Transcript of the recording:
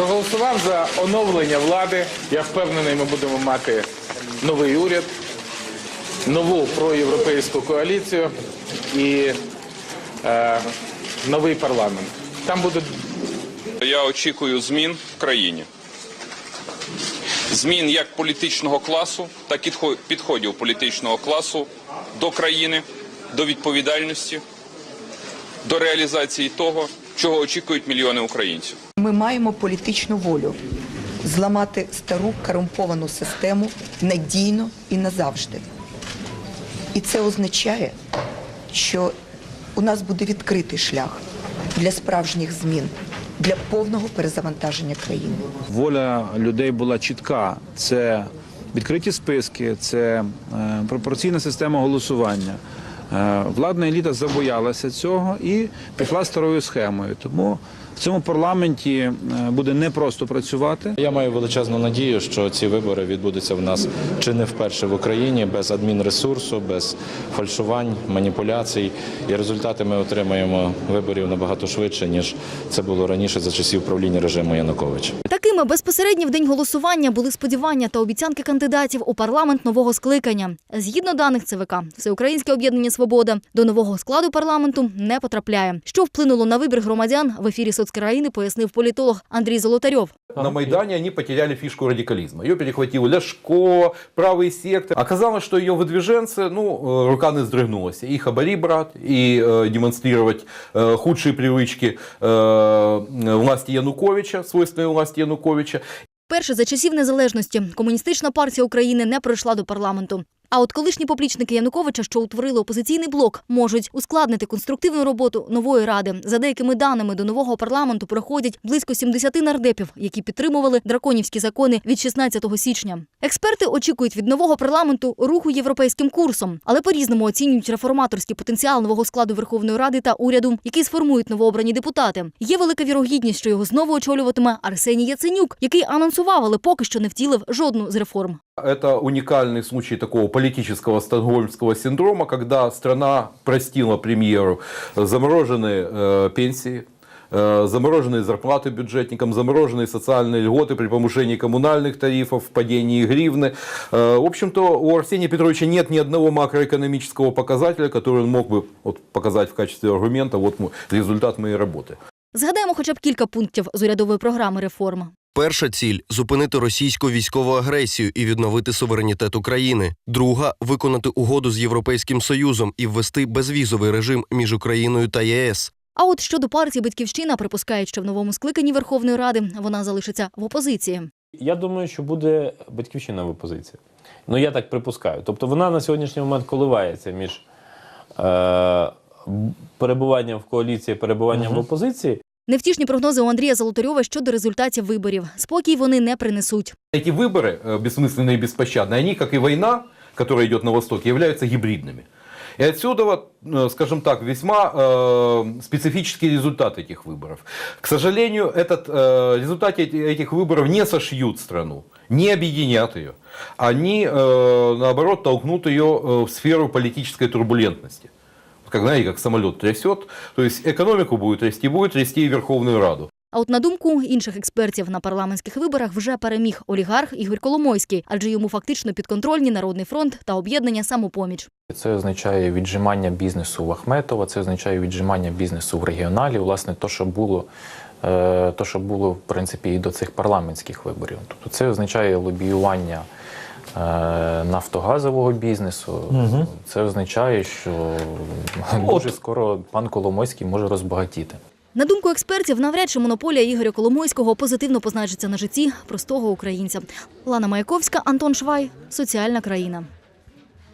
проголосував за оновлення влади. Я впевнений, ми будемо мати новий уряд, нову проєвропейську коаліцію і е, новий парламент. Там буде Я очікую змін в країні. Змін як політичного класу, так і підходів політичного класу до країни, до відповідальності, до реалізації того, чого очікують мільйони українців. Ми маємо політичну волю зламати стару корумповану систему надійно і назавжди. І це означає, що у нас буде відкритий шлях для справжніх змін, для повного перезавантаження країни. Воля людей була чітка. Це відкриті списки, це е, пропорційна система голосування. Е, Владна еліта забоялася цього і пішла старою схемою. Тому в цьому парламенті е, буде непросто працювати. Я маю величезну надію, що ці вибори відбудуться в нас чи не вперше в Україні без адмінресурсу, без фальшувань, маніпуляцій. І результати ми отримаємо виборів набагато швидше ніж це було раніше за часів правління режиму Януковича. Такими безпосередньо в день голосування були сподівання та обіцянки кандидатів у парламент нового скликання. Згідно даних ЦВК, Всеукраїнське об'єднання Свобода до нового складу парламенту не потрапляє. Що вплинуло на вибір громадян в ефірі соцкраїни, пояснив політолог Андрій Золотарьов. На Майдане они потеряли фишку радикализма. Ее перехватил Ляшко, правый сектор. Оказалось, что ее выдвиженцы, ну, э, рука не здригнулась. И хабари брат, и э, демонстрировать э, худшие привычки э, власти Януковича, свойственные власти Януковича. Перше за часів незалежності комуністична партія України не пройшла до парламенту. А от колишні поплічники Януковича, що утворили опозиційний блок, можуть ускладнити конструктивну роботу нової ради. За деякими даними до нового парламенту приходять близько 70 нардепів, які підтримували драконівські закони від 16 січня. Експерти очікують від нового парламенту руху європейським курсом, але по-різному оцінюють реформаторський потенціал нового складу Верховної Ради та уряду, який сформують новообрані депутати. Є велика вірогідність, що його знову очолюватиме Арсеній Яценюк, який анонсував, але поки що не втілив жодну з реформ. Это уникальный случай такого политического стокгольмского синдрома, когда страна простила премьеру замороженные э, пенсии, э, замороженные зарплаты бюджетникам, замороженные социальные льготы при повышении коммунальных тарифов, падении гривны. Э, В общем-то, у Арсения Петровича нет ни одного макроэкономического показателя, который он мог бы вот, показать в качестве аргумента, вот мо- результат моей работы. Згадаємо хоча б кілька пунктів з урядової програми реформ. Перша ціль зупинити російську військову агресію і відновити суверенітет України. Друга виконати угоду з Європейським Союзом і ввести безвізовий режим між Україною та ЄС. А от щодо партії Батьківщина припускають, що в новому скликанні Верховної Ради вона залишиться в опозиції. Я думаю, що буде батьківщина в опозиції. Ну я так припускаю. Тобто вона на сьогоднішній момент коливається між е, перебуванням в коаліції, перебуванням в опозиції. Невтішні прогнози у Андрія Золотарьова щодо результатів виборів. Спокій вони не принесуть. Эти выборы, э, бессмысленные и беспощадные, они, как и война, которая идет на Востоке, являются гибридными. И отсюда, вот, э, скажем так, весьма э, специфический результат этих выборов. К сожалению, этот, э, результат эти- этих выборов не сошьют страну, не объединят ее. Они, э, наоборот, толкнут ее э, в сферу политической турбулентности. Как, знаете, как самолет трясет, то есть экономику будет трясти, будет трясти и Верховную Раду. А от на думку інших експертів на парламентських виборах вже переміг олігарх Ігор Коломойський, адже йому фактично підконтрольні Народний фронт та об'єднання самопоміч. Це означає віджимання бізнесу в Ахметова, це означає віджимання бізнесу в регіоналів. Власне, то, що було, е, то, що було в принципі і до цих парламентських виборів. Тобто це означає лобіювання нафтогазового бізнесу. Це означає, що дуже скоро пан Коломойський може розбагатіти. На думку експертів, навряд чи монополія Ігоря Коломойського позитивно позначиться на житті простого українця. Лана Маяковська, Антон Швай, соціальна країна.